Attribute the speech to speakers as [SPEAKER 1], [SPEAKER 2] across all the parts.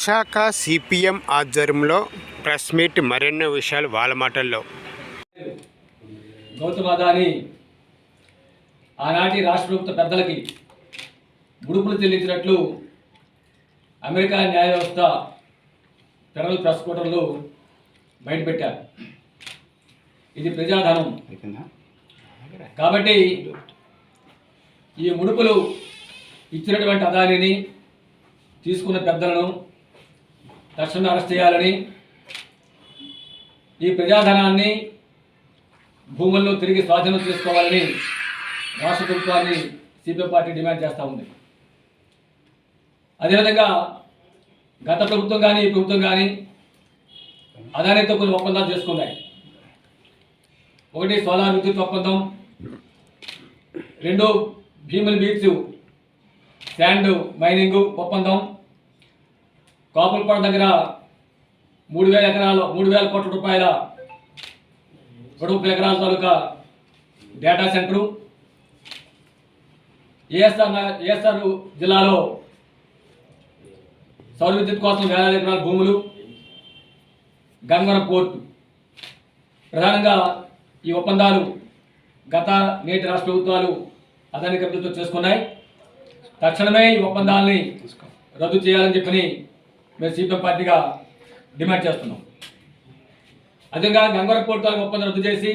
[SPEAKER 1] Visakha CPM ఆధ్వర్యంలో press meet మరెన్నో విషయాలు వాళ్ళ మాటల్లో.
[SPEAKER 2] గౌతమ్ అదాని ఆనాటి రాష్ట్ర ప్రభుత్వ పెద్దలకి ముడుపులు చెల్లించినట్లు అమెరికా న్యాయ వ్యవస్థ ఫెడరల్ ప్రాసిక్యూటర్లు బయటపెట్టారు. ఇది ప్రజాధనం. కాబట్టి ఈ ముడుపులు ఇచ్చినటువంటి అదానిని తీసుకున్న పెద్దలను దర్శనం అరెస్ట్ చేయాలని ఈ ప్రజాధనాన్ని భూములను తిరిగి స్వాధీనం చేసుకోవాలని రాష్ట్ర ప్రభుత్వాన్ని సిపిఐ పార్టీ డిమాండ్ చేస్తూ ఉంది. అదేవిధంగా గత ప్రభుత్వం కానీ ఈ ప్రభుత్వం కానీ అదానితో కొన్ని ఒప్పందాలు చేసుకున్నాయి. ఒకటి సోలార్ విద్యుత్ ఒప్పందం రెండు భీముల్ బీచ్ శాండ్ మైనింగ్ ఒప్పందం కాపులపాడు దగ్గర మూడు వేల ఎకరాలు మూడు వేల కోట్ల రూపాయల ముప్పై ఎకరాల తాలూకా డేటా సెంటరు ఏఎస్ఆర్ ఏఎస్ఆర్ జిల్లాలో సౌర విద్యుత్ కోసం వేలాది ఎకరాల భూములు. గంగవరం పోర్టు. ప్రధానంగా ఈ ఒప్పందాలు గత నేటి రాష్ట్ర ప్రభుత్వాలు అదాని కబ్జాతో చేసుకున్నాయి. తక్షణమే ఈ ఒప్పందాలని రద్దు చేయాలని చెప్పని మేము సిపిఎం పార్టీగా డిమాండ్ చేస్తున్నాం. అదేవిధంగా గంగవరం పోర్టు తాలూకు ఒప్పందం రద్దు చేసి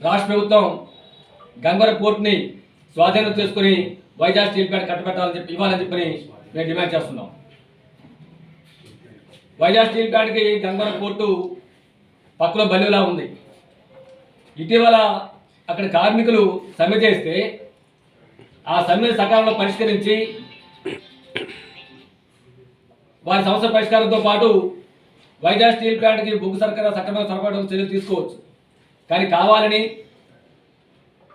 [SPEAKER 2] రాష్ట్ర ప్రభుత్వం గంగవరం పోర్టుని స్వాధీనం చేసుకుని వైజాగ్ స్టీల్ ప్లాంట్ కట్టబెట్టాలని చెప్పి ఇవ్వాలని చెప్పని మేము డిమాండ్ చేస్తున్నాం. వైజాగ్ స్టీల్ ప్లాంట్కి గంగవరం పోర్టు పక్కలో బల్లిలా ఉంది. ఇటీవల అక్కడ కార్మికులు సమ్మె చేస్తే ఆ సమ్మెను సకాలంలో పరిష్కరించి వారి సమస్య పరిష్కారంతో పాటు వైజాగ్ స్టీల్ ప్లాంట్కి బొగ్గు సరఫరా సక్రమంగా సరఫరా చర్యలు తీసుకోవచ్చు. కానీ కావాలని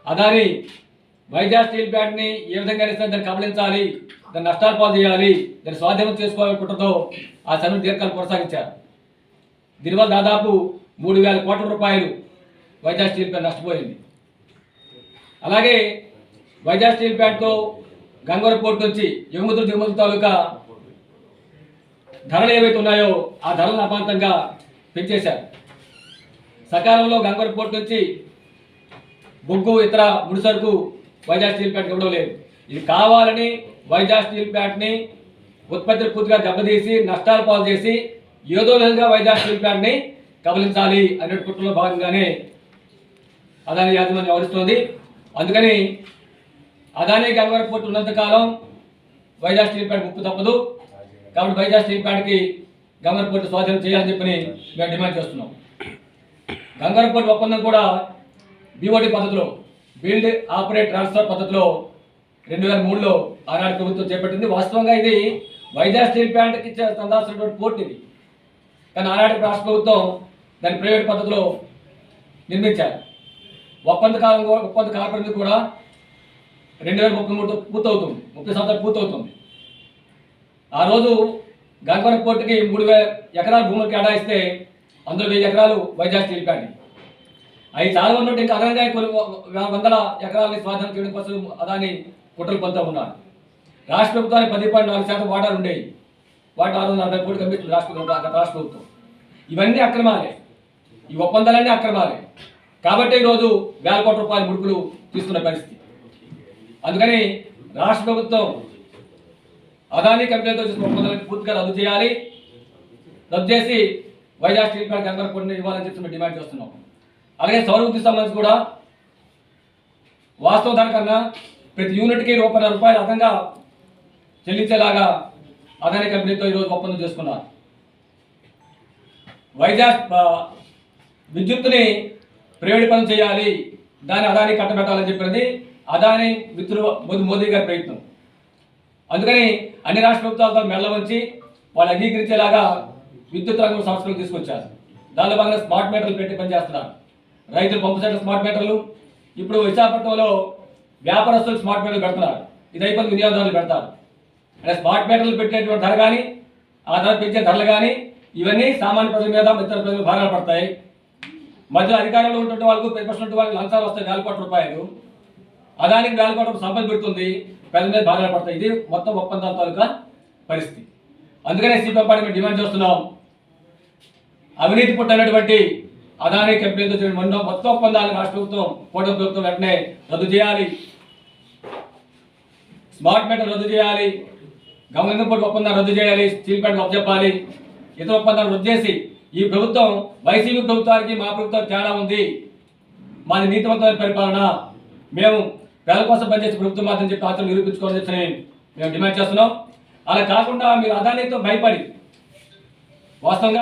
[SPEAKER 2] అదాని వైజాగ్ స్టీల్ ప్లాంట్ని ఏ విధంగా ఇస్తే దాన్ని కబలించాలి దాన్ని నష్టాలు పాలు చేయాలి దాన్ని స్వాధీనం చేసుకోవాలనుకుంటుందో ఆ సమ్మెను దీర్ఘాలు కొనసాగించారు. దీనివల్ల దాదాపు మూడు వేల కోట్ల రూపాయలు వైజాగ్ స్టీల్ ప్లాంట్ నష్టపోయింది. అలాగే వైజాగ్ స్టీల్ ప్లాంట్తో గంగవరం పోర్టు నుంచి ఎగుమతులు దిగుమతుల తాలూకా ధరలు ఏవైతే ఉన్నాయో ఆ ధరలను అమాంతంగా పెంచేశారు. సకాలంలో గంగవరం పోర్టు నుంచి బొగ్గు ఇతర ముడిసరుకు వైజాగ్ స్టీల్ ప్లాంట్కి ఇవ్వడం లేదు. ఇది కావాలని వైజాగ్ స్టీల్ ప్లాంట్ని ఉత్పత్తిని పూర్తిగా దెబ్బతీసి నష్టాలు పాలు చేసి ఏదో విధంగా వైజాగ్ స్టీల్ ప్లాంట్ని కబలించాలి అనే కుట్రలో భాగంగానే అదాని యాజమాన్యం వ్యవహరిస్తోంది. అందుకని అదాని గంగవరం పోర్టు ఉన్నంతకాలం వైజాగ్ స్టీల్ ప్లాంట్ ముప్పు తప్పదు. కాబట్టి వైజాగ్ స్టీల్ ప్లాంట్కి గంగరపూర్తి స్వాధీనం చేయాలని చెప్పని మేము డిమాండ్ చేస్తున్నాం. గంగరపూర్తి ఒప్పందం కూడా బీఓటీ పద్ధతిలో బిల్డ్ ఆపరేట్ ట్రాన్స్ఫర్ పద్ధతిలో రెండు వేల మూడులో ఆనాడు ప్రభుత్వం చేపట్టింది. వాస్తవంగా ఇది వైజాగ్ స్టీల్ ప్లాంట్కి ఇచ్చే పోర్ట్ ఇది. కానీ ఆనాటి రాష్ట్ర ప్రభుత్వం దాన్ని ప్రైవేట్ పద్ధతిలో నిర్మించారు. ఒప్పంద కాలం కూడా- ఒప్పంద కాలపరిమితి కూడా రెండు వేల ముప్పై మూడుతో పూర్తవుతుంది. ముప్పై సంవత్సరాలు పూర్తవుతుంది. ఆ రోజు గంగవరం పోర్టుకి మూడు వేల ఎకరాల భూములు కేటాయిస్తే అందులో వెయ్యి ఎకరాలు వైజాగ్ స్టీల్ ప్లాంట్. అవి చాలా ఉన్నట్టు ఇంకా అదనంగా కొన్ని వందల ఎకరాలని స్వాధీనం చేయడం కోసం అదాని కుట్రలు పొందుతూ ఉన్నారు. రాష్ట్ర ప్రభుత్వానికి పది పాయింట్ నాలుగు శాతం వాటాలు ఉండేవి వాటి ఆరు వందల అరవై కోట్లు కమిషన్ రాష్ట్ర ప్రభుత్వం గత రాష్ట్ర ప్రభుత్వం. ఇవన్నీ అక్రమాలే. ఈ ఒప్పందాలన్నీ అక్రమాలే. కాబట్టి ఈరోజు వేల కోట్ల రూపాయల ముడుపులు తీసుకున్న పరిస్థితి. అందుకని రాష్ట్ర ప్రభుత్వం అదానీ కంపెనీతో చేసిన ఒప్పందాలను పూర్తిగా రద్దు చేయాలి. రద్దు చేసి వైజాగ్ స్టీల్ ప్లాంట్ గంగర కొన్ని ఇవ్వాలని చెప్పి మేము డిమాండ్ చేస్తున్నాం. అలాగే సౌర విద్యుత్ సంబంధించి కూడా వాస్తవ దానికన్నా కన్నా ప్రతి యూనిట్కి రూపాయల రూపాయలు అదనంగా చెల్లించేలాగా అదానీ కంపెనీతో ఈరోజు ఒప్పందం చేసుకున్నారు. వైజాగ్ విద్యుత్తుని ప్రైవేట్ పనులు చేయాలి. దాన్ని అదాని కట్టబెట్టాలని చెప్పినది అదాని మిత్రులు మోదీ గారి ప్రయత్నం. అందుకని అన్ని రాష్ట్ర ప్రభుత్వాలతో మెల్ల ఉంచి వాళ్ళు అంగీకరించేలాగా విద్యుత్ రంగం సంస్థలు తీసుకొచ్చారు. దానిలో భాగంగా స్మార్ట్ మీటర్లు పెట్టి పనిచేస్తున్నారు. రైతులు పంపు సెంటర్ స్మార్ట్ మీటర్లు ఇప్పుడు విశాఖపట్నంలో వ్యాపారస్తులు స్మార్ట్ మీటర్లు పెడుతున్నారు. ఇది అయిపోయిన వినియోగదారులు పెడతారు. అంటే స్మార్ట్ మీటర్లు పెట్టేటువంటి ధర కానీ ఆ ధర పెంచే ధరలు కానీ ఇవన్నీ సామాన్య ప్రజల మీద ఇతర ప్రజలు భారాలు పడతాయి. మధ్య అధికారంలో ఉంటుంటే వాళ్ళకు ప్రతిపక్షం వాళ్ళకి లంచాలు వస్తాయి వేల కోట్ల రూపాయలు. అదానికి వేల సంపద పెడుతుంది. ప్రజల మీద బాధలు పడతాయి. ఇది మొత్తం ఒప్పందాల తాలూకా పరిస్థితి. అందుకనే సిపిఎం పార్టీ మేము డిమాండ్ చేస్తున్నాం. అవినీతి పుట్టినటువంటి అదానీ కంపెనీతో చేసిన మొన్న మొత్తం ఒప్పందాలు రాష్ట్ర ప్రభుత్వం కూటమి ప్రభుత్వం వెంటనే రద్దు చేయాలి. స్మార్ట్ మీటర్ రద్దు చేయాలి. గమనింపటి ఒప్పందం రద్దు చేయాలి. స్టీల్ ప్లాంట్ అప్పచెప్పాలి ఇతర ఒప్పందాలు రద్దు చేసి ఈ ప్రభుత్వం వైసీపీ ప్రభుత్వానికి మా ప్రభుత్వం తేడా ఉంది. మాది నీతివంతమైన పరిపాలన. మేము పేదల కోసం పనిచేసే ప్రభుత్వం మాత్రం చెప్పి ఆచరణ నిరూపించుకోవాలని చెప్పి మేము డిమాండ్ చేస్తున్నాం. అలా కాకుండా మీరు అదానితో భయపడి వాస్తవంగా